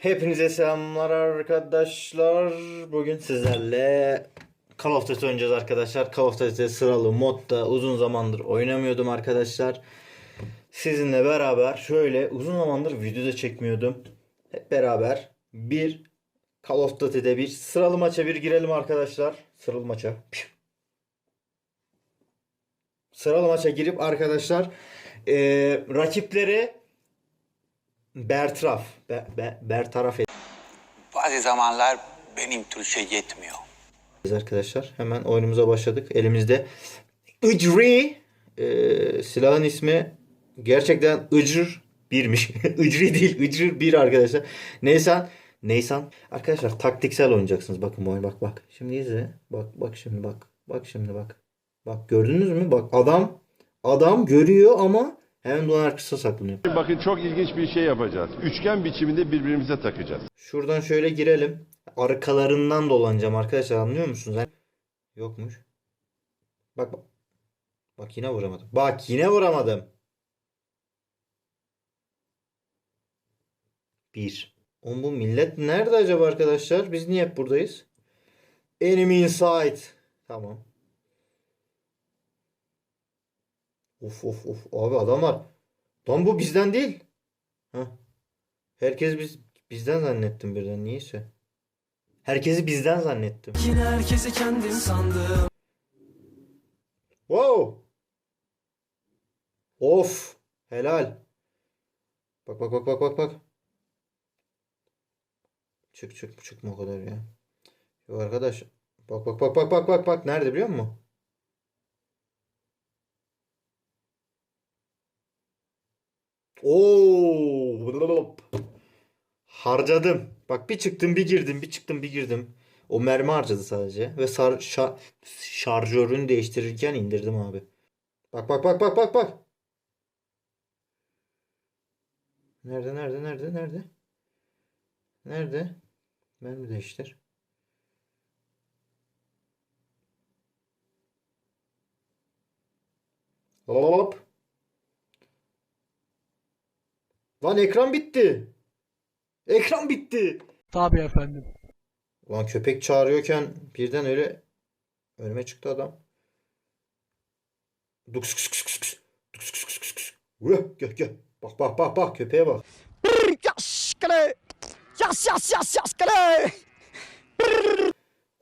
Hepinize selamlar arkadaşlar. Bugün sizlerle Call of Duty oynayacağız arkadaşlar. Call of Duty sıralı modda uzun zamandır oynamıyordum arkadaşlar. Sizinle beraber şöyle uzun zamandır video da çekmiyordum. Hep beraber bir Call of Duty'de bir sıralı maça bir girelim arkadaşlar. Sıralı maça. Sıralı maça girip arkadaşlar eee rakipleri bertaraf be, be, bertaraf Bazı zamanlar benim Türkçe yetmiyor. edeceğiz arkadaşlar. Hemen oyunumuza başladık. Elimizde Icri eee, silahın ismi gerçekten Icr birmiş. Icri değil Icr bir arkadaşlar. Neysan Neysan arkadaşlar taktiksel oynayacaksınız. Bakın oyun bak bak. Şimdi izle. Bak bak şimdi bak. Bak şimdi bak. Bak gördünüz mü? Bak adam adam görüyor ama hemen duvar arkasına saklanıyor. Bakın çok ilginç bir şey yapacağız. Üçgen biçiminde birbirimize takacağız. Şuradan şöyle girelim. Arkalarından dolanacağım arkadaşlar anlıyor musunuz? Hani- Yokmuş. Bak bak. Bak yine vuramadım. Bak yine vuramadım. Bir. Oğlum bu millet nerede acaba arkadaşlar? Biz niye hep buradayız? Enemy inside. Tamam. Of of of. Abi adam var. Lan bu bizden değil. Heh. Herkes biz bizden zannettim birden niyeyse. Herkesi bizden zannettim. Yine herkesi kendim sandım Wow. Of. Helal. Bak bak bak bak bak bak. Çık çık çıkma o kadar ya. Yok arkadaş. Bak bak bak bak bak bak bak nerede biliyor musun? Oo. Harcadım. Bak bir çıktım bir girdim bir çıktım bir girdim. O mermi harcadı sadece. Ve sar, şa- şarjörünü değiştirirken indirdim abi. Bak bak bak bak bak bak. Nerede nerede nerede nerede? Nerede? Mermi değiştir. Hop. Lan ekran bitti. Ekran bitti. Tabii efendim Ulan köpek çağırıyorken birden öyle önüme çıktı adam. Duks kıs kıs kıs kıs. Duks kıs kıs kıs kıs. Ulan gel gel. Bak bak bak bak köpeğe bak.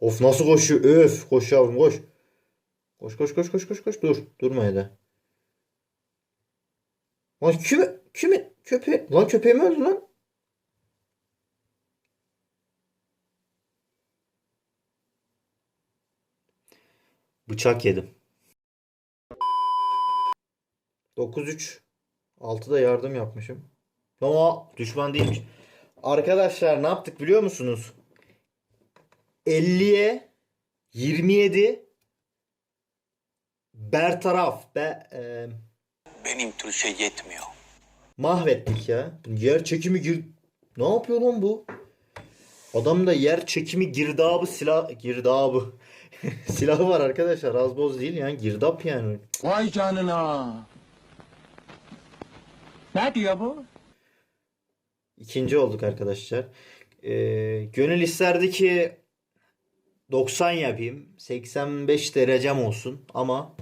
Of nasıl koşuyor? Öf koş yavrum koş. Koş koş koş koş koş koş. Dur. Durma ya Lan kimi kimi köpeği lan köpeği mi öldü lan? Bıçak yedim. 9-3. 6'da yardım yapmışım. Ama düşman değilmiş. Arkadaşlar ne yaptık biliyor musunuz? 50'ye 27 bertaraf be, e, Benim Türkçe yetmiyor. Mahvettik ya. Yer çekimi gir... Ne yapıyor lan bu? Adamda yer çekimi girdabı silah... Girdabı. Silahı var arkadaşlar. Az boz değil yani. Girdap yani. Vay canına. Ne diyor bu? İkinci olduk arkadaşlar. Ee, gönül isterdi ki 90 yapayım. 85 derecem olsun. Ama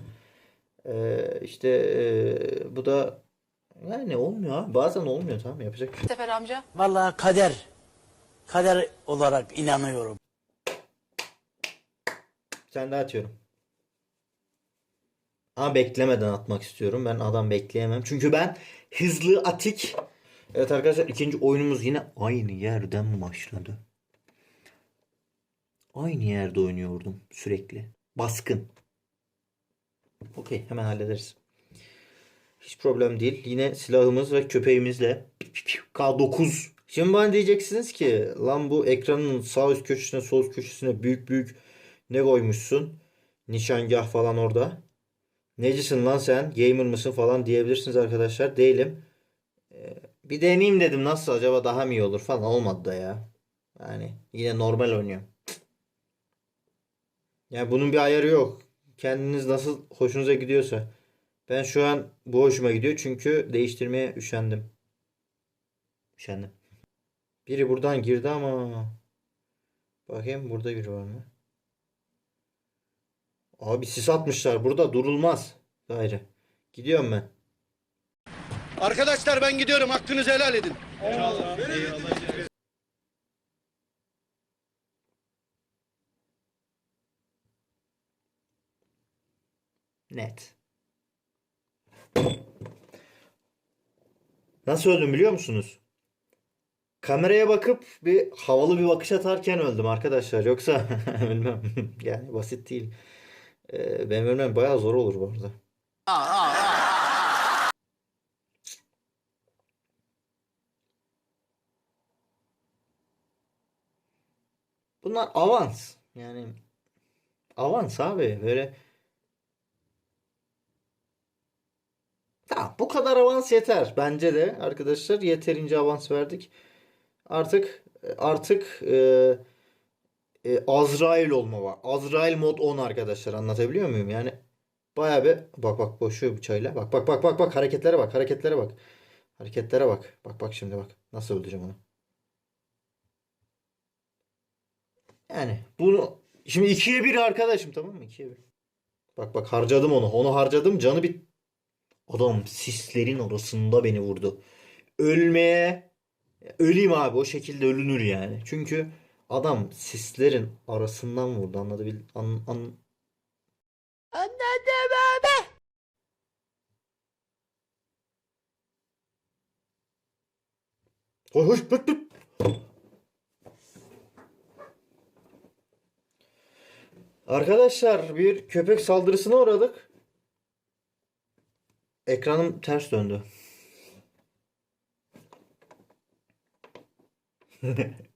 ee, işte ee, bu da yani olmuyor abi. Bazen olmuyor tamam yapacak bir şey. Sefer amca. Vallahi kader, kader olarak inanıyorum. Bir tane daha atıyorum. Ama beklemeden atmak istiyorum. Ben adam bekleyemem. Çünkü ben hızlı atik. Evet arkadaşlar ikinci oyunumuz yine aynı yerden başladı. Aynı yerde oynuyordum sürekli. Baskın. Okey hemen hallederiz. Hiç problem değil. Yine silahımız ve köpeğimizle K9. Şimdi bana diyeceksiniz ki lan bu ekranın sağ üst köşesine sol üst köşesine büyük büyük ne koymuşsun? Nişangah falan orada. Necisin lan sen? Gamer mısın falan diyebilirsiniz arkadaşlar. Değilim. Ee, bir deneyeyim dedim nasıl acaba daha mı iyi olur falan olmadı da ya. Yani yine normal oynuyorum. Yani bunun bir ayarı yok. Kendiniz nasıl hoşunuza gidiyorsa. Ben şu an bu hoşuma gidiyor çünkü değiştirmeye üşendim. Üşendim. Biri buradan girdi ama. Bakayım burada biri var mı? Abi sis atmışlar. Burada durulmaz. Gayrı. Gidiyorum ben. Arkadaşlar ben gidiyorum. Hakkınızı helal edin. Net. Nasıl öldüm biliyor musunuz? Kameraya bakıp bir havalı bir bakış atarken öldüm arkadaşlar. Yoksa ölmem. Yani basit değil. Ee, benim ölmem bayağı zor olur bu arada. Bunlar avans. Yani avans abi. Böyle Tamam, bu kadar avans yeter. Bence de arkadaşlar yeterince avans verdik. Artık artık e, e, Azrail olma var. Azrail mod 10 arkadaşlar. Anlatabiliyor muyum? Yani bayağı bir bak bak boşuyor bıçağıyla. Bak bak bak bak bak hareketlere bak. Hareketlere bak. Hareketlere bak. Bak bak şimdi bak. Nasıl öldüreceğim onu. Yani bunu şimdi ikiye bir arkadaşım tamam mı? İkiye bir. Bak bak harcadım onu. Onu harcadım. Canı bir Adam sislerin arasında beni vurdu. Ölmeye öleyim abi o şekilde ölünür yani. Çünkü adam sislerin arasından vurdu. Anladabil an, an... Anladım abi. Hoş hoş pıt pıt. Arkadaşlar bir köpek saldırısına uğradık. Ekranım ters döndü.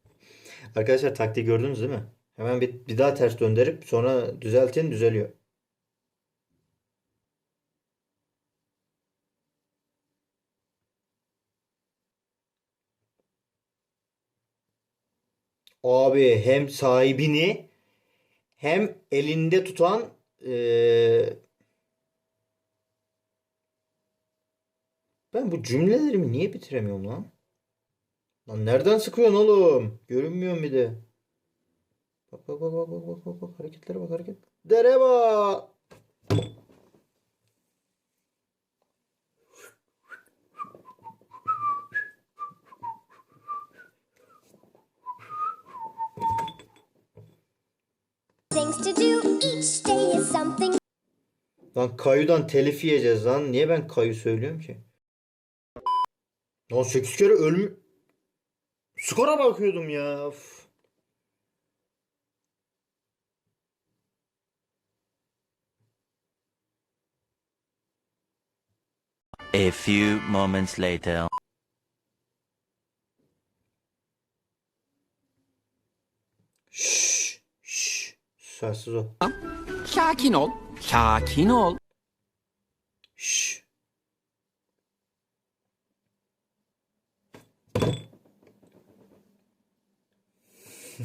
Arkadaşlar taktiği gördünüz değil mi? Hemen bir, bir daha ters döndürüp sonra düzeltin düzeliyor. Abi hem sahibini hem elinde tutan eee, ben bu cümlelerimi niye bitiremiyorum lan? Lan nereden sıkıyorsun oğlum? Görünmüyor bir de. Bak bak bak bak bak bak bak hareketlere bak hareket. Dere bak. things to do. Each day is something Lan Kayu'dan telif yiyeceğiz lan. Niye ben Kayu söylüyorum ki? Lan 8 kere ölmü... Skora bakıyordum ya. A few moments later. Şşş. Şşş. Sessiz ol. Sakin ol. Sakin ol. Şşş.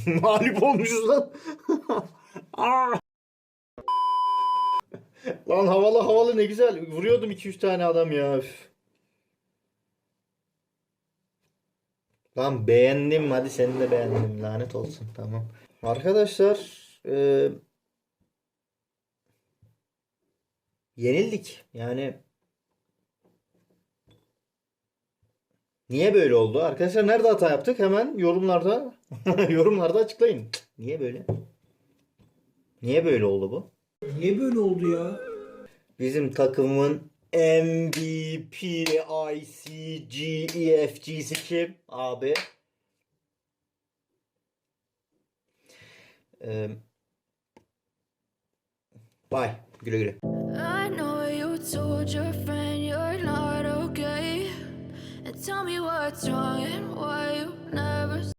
Mağlup olmuşuz lan. Lan havalı havalı ne güzel. Vuruyordum 2-3 tane adam ya. Üf. Lan beğendim. Hadi seni de beğendim. Lanet olsun. Tamam. Arkadaşlar e, yenildik. Yani Niye böyle oldu? Arkadaşlar nerede hata yaptık? Hemen yorumlarda yorumlarda açıklayın. Niye böyle? Niye böyle oldu bu? Niye böyle oldu ya? Bizim takımın MVP ICGEFG'si kim abi? Ee, bye. Güle güle. I know you told your friend you're not okay. And tell me what's wrong and why you never